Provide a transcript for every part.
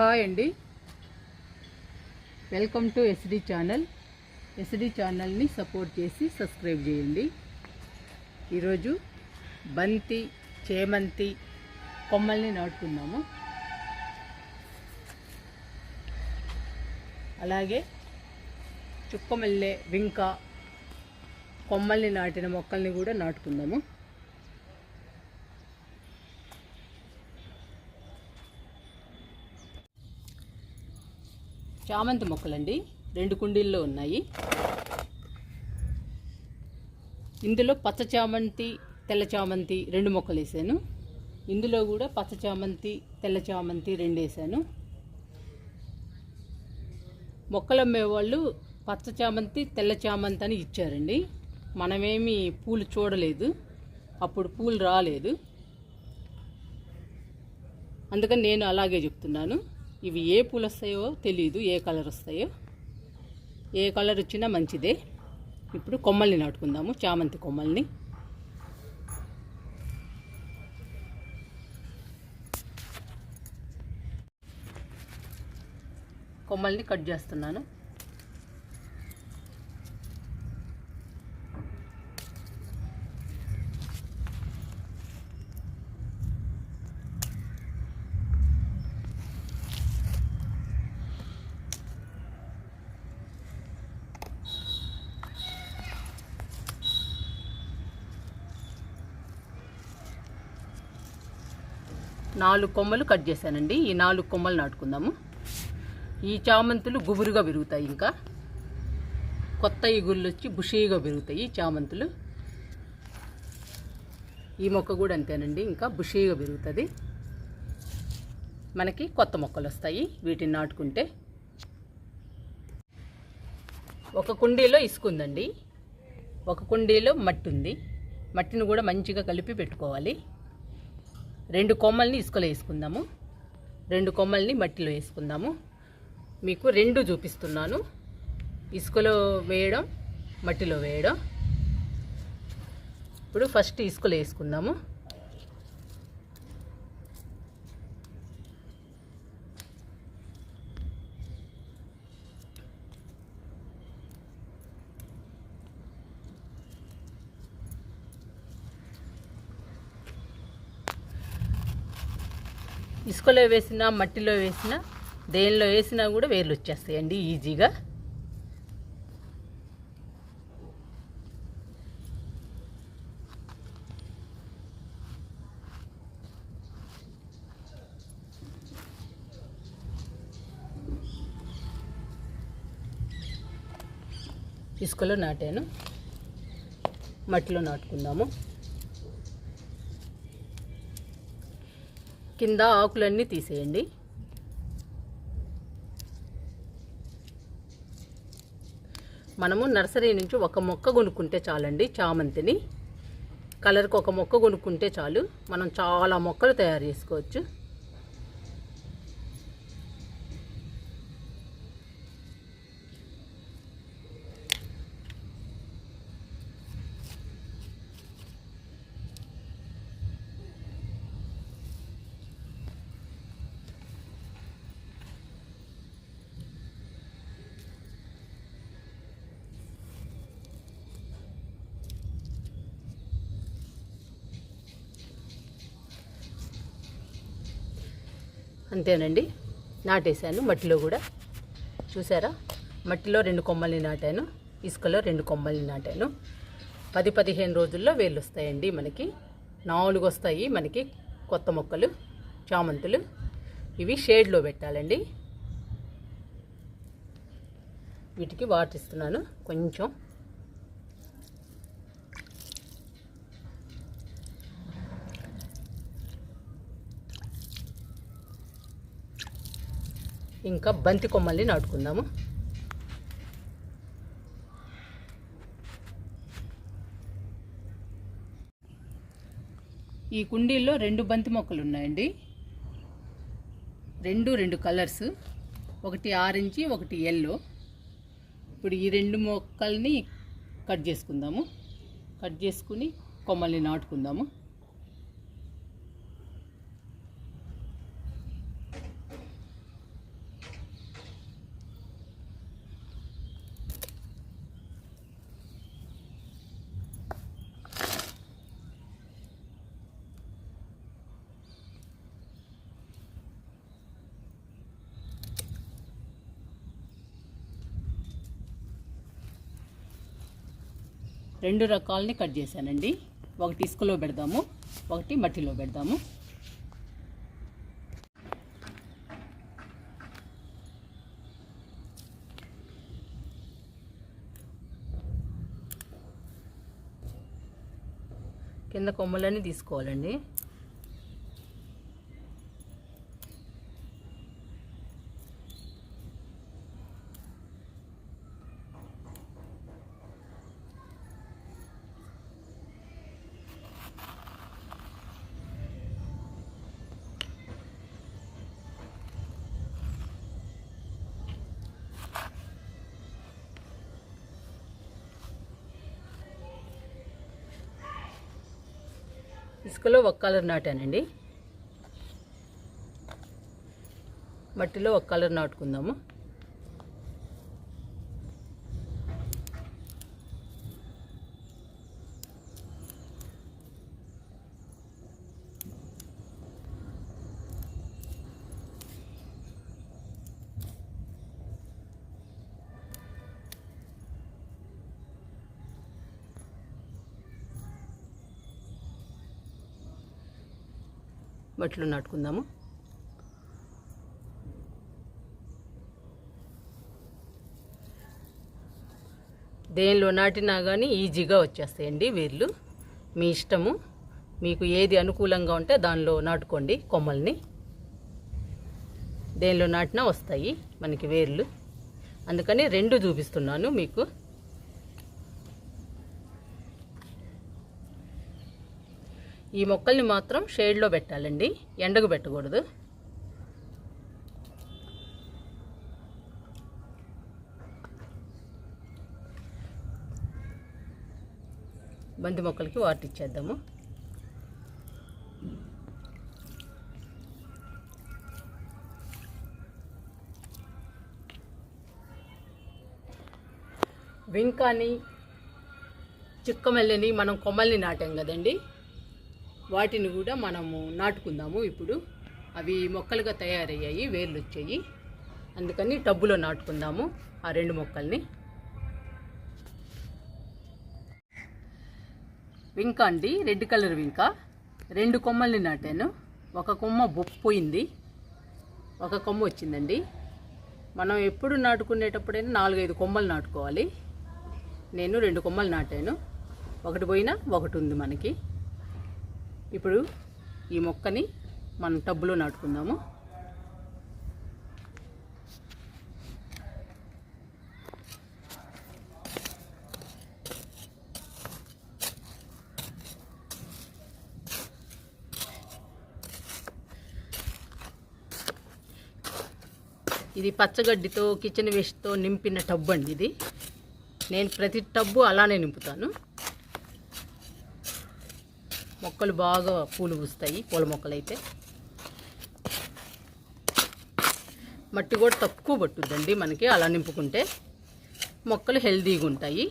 Hi అండి. Welcome to SD channel. SD ఛానల్ని support చేసి సబ్స్క్రైబ్ చేయండి. ఈరోజు బంతి చేమంతి కొమ్మల్ని నాటుకున్నాము. అలాగే చుక్కమల్లె వింక కొమ్మల్ని నాటిన మొక్కల్ని కూడా నాటుకుందాము చామంతి మొక్కలండి. రెండు కుండీల్లో ఉన్నాయి. ఇందులో పచ్చ చామంతి తెల్ల చామంతి రెండు మొక్కలు వేసాను. ఇందులో కూడా పచ్చ చామంతి తెల్ల చామంతి రెండు వేసాను. మొక్కలు అమ్మేవాళ్ళు పచ్చ చామంతి తెల్ల చామంతి అని ఇచ్చారండి. మనమేమి పూలు చూడలేదు. అప్పుడు పూలు రాలేదు. అందుకని నేను అలాగే చెప్తున్నాను. ఇవి ఏ పూలు వస్తాయో తెలియదు ఏ కలర్ వస్తాయో. ఏ కలర్ వచ్చినా మంచిదే. ఇప్పుడు కొమ్మల్ని నాటుకుందాము చామంతి కొమ్మల్ని. కొమ్మల్ని కట్ చేస్తున్నాను. నాలుగు కొమ్మలు కట్ చేశానండి. ఈ నాలుగు కొమ్మలు నాటుకుందాము. ఈ చామంతులు గుబురుగా పెరుగుతాయి ఇంకా. కొత్త ఇగుళ్ళు వచ్చి బుషీగా పెరుగుతాయి చామంతులు. ఈ మొక్క కూడా అంతేనండి ఇంకా బుషీగా పెరుగుతుంది మనకి కొత్త మొక్కలు వస్తాయి వీటిని నాటుకుంటే. ఒక కుండీలో ఇసుకుందండి ఒక కుండీలో మట్టి ఉంది. మట్టిని కూడా మంచిగా కలిపి పెట్టుకోవాలి. రెండు కొమ్మల్ని ఇసుకలో వేసుకుందాము. రెండు కొమ్మల్ని మట్టిలో వేసుకుందాము. మీకు రెండు చూపిస్తున్నాను. ఇసుకలో వేయడం మట్టిలో వేయడం. ఇప్పుడు ఫస్ట్ ఇసుకలో వేసుకుందాము. ఇసుకలో వేసినా మట్టిలో వేసినా దేనిలో వేసినా కూడా వేర్లు వచ్చేస్తాయండి ఈజీగా. ఇసుకలో నాటాను. మట్టిలో నాటుకుందాము. కింద ఆకులన్నీ తీసేయండి. మనము నర్సరీ నుంచి ఒక మొక్క కొనుక్కుంటే చాలండి చామంతిని. కలర్కి ఒక మొక్క కొనుక్కుంటే చాలు. మనం చాలా మొక్కలు తయారు చేసుకోవచ్చు. అంతేనండి. నాటేశాను మట్టిలో కూడా. చూసారా? మట్టిలో రెండు కొమ్మల్ని నాటాను. ఇసుకలో రెండు కొమ్మల్ని నాటాను. పది పదిహేను రోజుల్లో వేళ్ళు వస్తాయండి మనకి. నాలుగు వస్తాయి మనకి కొత్త మొక్కలు చామంతులు. ఇవి షేడ్లో పెట్టాలండి. వీటికి వాటర్ ఇస్తున్నాను కొంచెం. ఇంకా బంతి కొమ్మల్ని నాటుకుందాము. ఈ కుండీల్లో రెండు బంతి మొక్కలు ఉన్నాయండి. రెండు రెండు కలర్స్. ఒకటి ఆరెంజ్ ఒకటి ఎల్లో ఇప్పుడు ఈ రెండు మొక్కల్ని కట్ చేసుకుందాము. కట్ చేసుకుని కొమ్మల్ని నాటుకుందాము. రెండు రకాలని కట్ చేశానండి. ఒకటి ఇసుకలో పెడదాము ఒకటి మట్టిలో పెడదాము. కింద కొమ్మలన్నీ తీసుకోవాలండి. ఇసుకలో ఒక కలర్ నాటానండి. మట్టిలో ఒక కలర్ నాటుకుందాము. మట్లు నాటుకుందాము. దేనిలో నాటినా కానీ ఈజీగా వచ్చేస్తాయండి వేర్లు. మీ ఇష్టము. మీకు ఏది అనుకూలంగా ఉంటే దానిలో నాటుకోండి కొమ్మల్ని. దేనిలో నాటినా వస్తాయి మనకి వేర్లు. అందుకని రెండు చూపిస్తున్నాను మీకు. ఈ మొక్కల్ని మాత్రం షేడ్లో పెట్టాలండి. ఎండకు పెట్టకూడదు. బంతి మొక్కలకి వాటర్ ఇచ్చేద్దాము. వింకాని చిక్కమల్లిని మనం కొమ్మల్ని నాటాం కదండి. వాటిని కూడా మనము నాటుకుందాము ఇప్పుడు. అవి మొక్కలుగా తయారయ్యాయి వేర్లు వచ్చాయి అందుకని టబ్బులో నాటుకుందాము ఆ రెండు మొక్కల్ని. వింక అండి రెడ్ కలర్ వింక. రెండు కొమ్మల్ని నాటాను. ఒక కొమ్మ బొప్పోయింది ఒక కొమ్మ వచ్చిందండి. మనం ఎప్పుడు నాటుకునేటప్పుడైనా నాలుగైదు కొమ్మలు నాటుకోవాలి. నేను రెండు కొమ్మలు నాటాను. ఒకటి పోయినా ఒకటి ఉంది మనకి. ఇప్పుడు ఈ మొక్కని మనం టబ్బులో నాటుకుందాము. ఇది పచ్చగడ్డితో కిచెన్ వేస్ట్తో నింపిన టబ్బు అండి ఇది. నేను ప్రతి టబ్బు అలానే నింపుతాను. మొక్కలు బాగా పూలు పూస్తాయి పూల మొక్కలు అయితే మట్టి కూడా తక్కువ పట్టుద్దండి మనకి అలా నింపుకుంటే. మొక్కలు హెల్తీగా ఉంటాయి.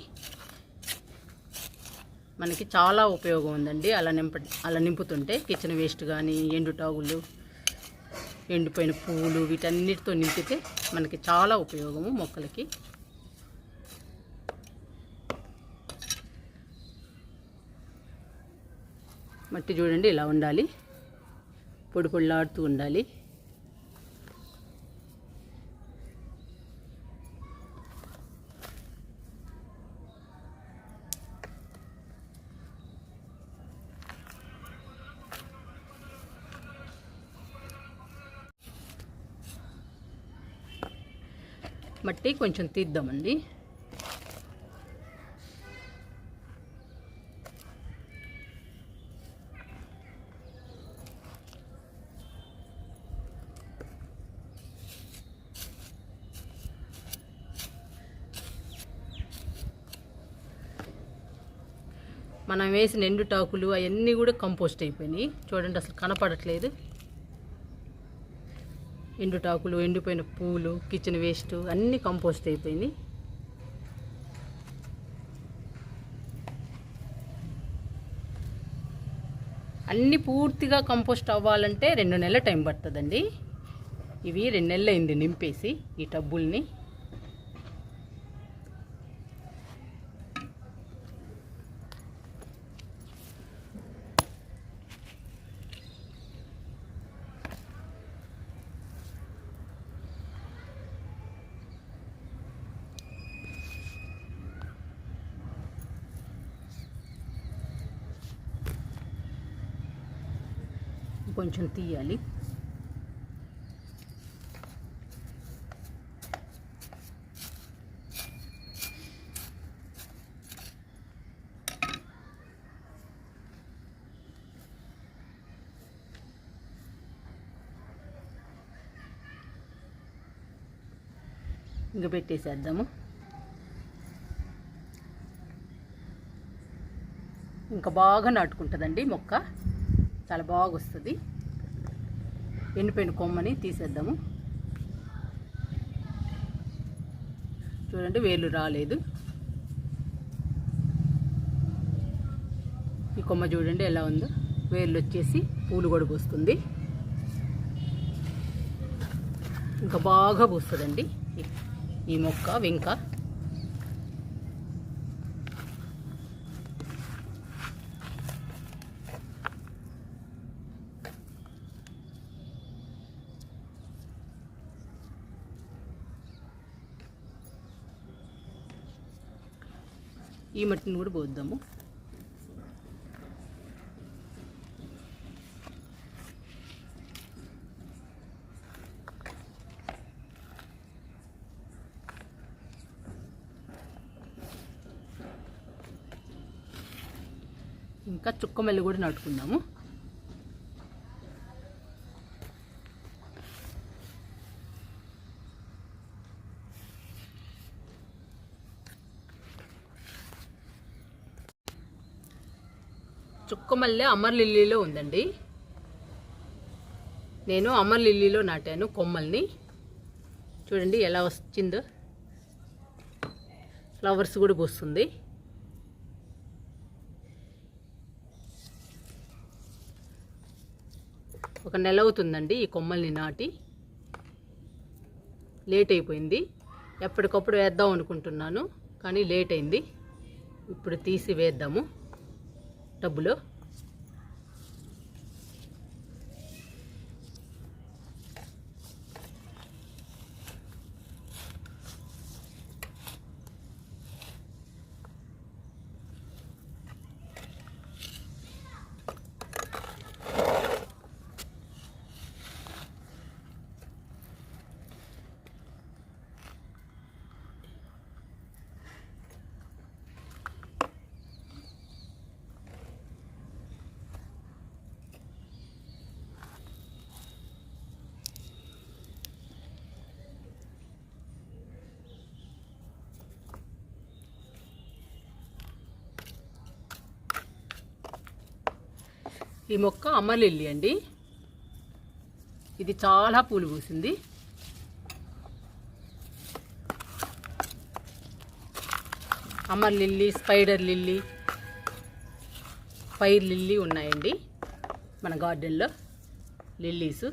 మనకి చాలా ఉపయోగం ఉందండి అలా నింప అలా నింపుతుంటే. కిచెన్ వేస్ట్ కానీ ఎండుటాగులు ఎండిపోయిన పువ్వులు వీటన్నిటితో నింపితే మనకి చాలా ఉపయోగము మొక్కలకి. మట్టి చూడండి ఇలా ఉండాలి. పొడి పొడిలాడుతూ ఉండాలి. మట్టి కొంచెం తీద్దామండి మనం వేసిన ఎండుటాకులు అవన్నీ కూడా కంపోస్ట్ అయిపోయినాయి. చూడండి అసలు కనపడట్లేదు. ఎండుటాకులు ఎండిపోయిన పూలు కిచెన్ వేస్ట్ అన్నీ కంపోస్ట్ అయిపోయినాయి. అన్నీ పూర్తిగా కంపోస్ట్ అవ్వాలంటే రెండు నెలల టైం పడుతుందండి. ఇవి రెండు నెలలు అయింది నింపేసి ఈ టబ్బుల్ని. కొంచెం తీయాలి. ఇంక పెట్టేసేద్దాము. ఇంకా బాగా నాటుకుంటుందండి మొక్క. చాలా బాగా వస్తుంది ఎండిపోయిన కొమ్మని తీసేద్దాము. చూడండి వేలు రాలేదు. ఈ కొమ్మ చూడండి ఎలా ఉందో. వేళ్ళు వచ్చేసి పూలు కూడా పూస్తుంది. ఇంకా బాగా పూస్తుందండి. ఈ- ఈ మొక్క వెంక. ఈ మట్టిని కూడా పోద్దాము. ఇంకా చుక్కమల్లి కూడా నాటుకుందాము. చుక్కమల్లె అమర్ లిల్లీలో ఉందండి. నేను అమర్ లిల్లీలో నాటాను కొమ్మల్ని. చూడండి ఎలా వచ్చిందో. ఫ్లవర్స్ కూడా పోస్తుంది. ఒక నెల అవుతుందండి ఈ కొమ్మల్ని నాటి. లేట్ అయిపోయింది. ఎప్పటికప్పుడు వేద్దాం అనుకుంటున్నాను కానీ లేట్ అయింది. ఇప్పుడు తీసి వేద్దాము. టబ్బులో ఈ మొక్క అమలిల్లి అండి. ఇది చాలా పూలు పూసింది. Amar lily spider lily fire lily ఉన్నాయండి మన గార్డెన్లో. లిల్లీస్.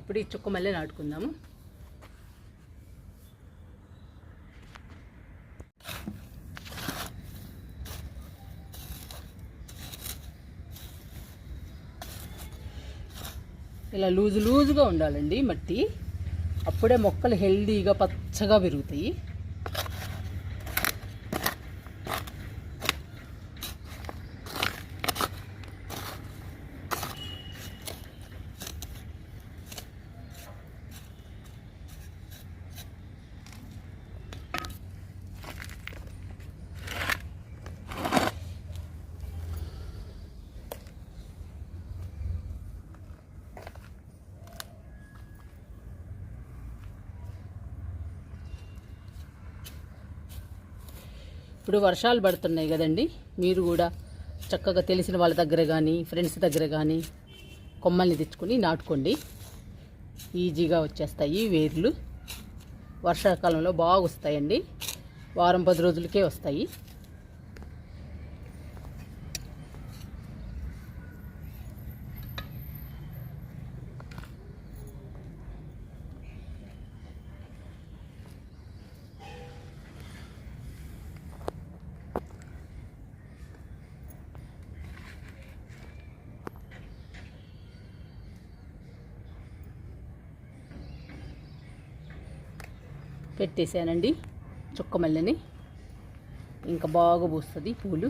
ఇప్పుడు ఈ చుక్కమల్లె నాటుకుందాము. ఇలా లూజు లూజుగా ఉండాలండి మట్టి. అప్పుడే మొక్కలు హెల్దీగా పచ్చగా పెరుగుతాయి. ఇప్పుడు వర్షాలు పడుతున్నాయి కదండి. మీరు కూడా చక్కగా తెలిసిన వాళ్ళ దగ్గర కానీ ఫ్రెండ్స్ దగ్గర కానీ కొమ్మల్ని తెచ్చుకొని నాటుకోండి. ఈజీగా వచ్చేస్తాయి వేర్లు. వర్షాకాలంలో బాగా వస్తాయండి వారం పది రోజులకే వస్తాయి. పెట్టేశానండి చుక్కమల్లిని. ఇంకా బాగా పూస్తుంది పూలు.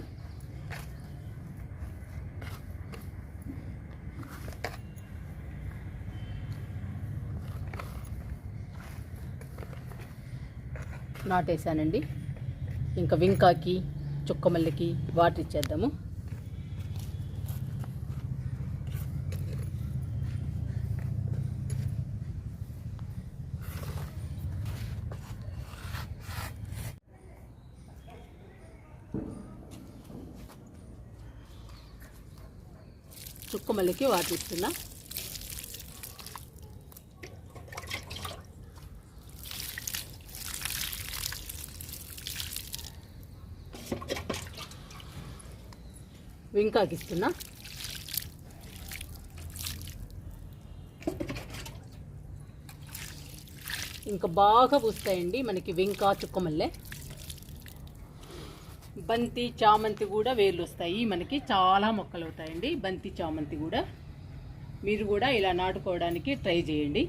నాటేశానండి. ఇంకా వింకాకి చుక్కమల్లికి వాటర్ ఇచ్చేద్దాము. చుక్కమల్లికి వాటిస్తున్నా. వింకాకిస్తున్నా. ఇంకా బాగా పూస్తాయండి మనకి వింకా చుక్కమల్లే. బంతి చామంతి కూడా వేర్లు వస్తాయి మనకి చాలా మొక్కలు అవుతాయండి బంతి చామంతి కూడా మీరు కూడా ఇలా నాటుకోవడానికి ట్రై చేయండి.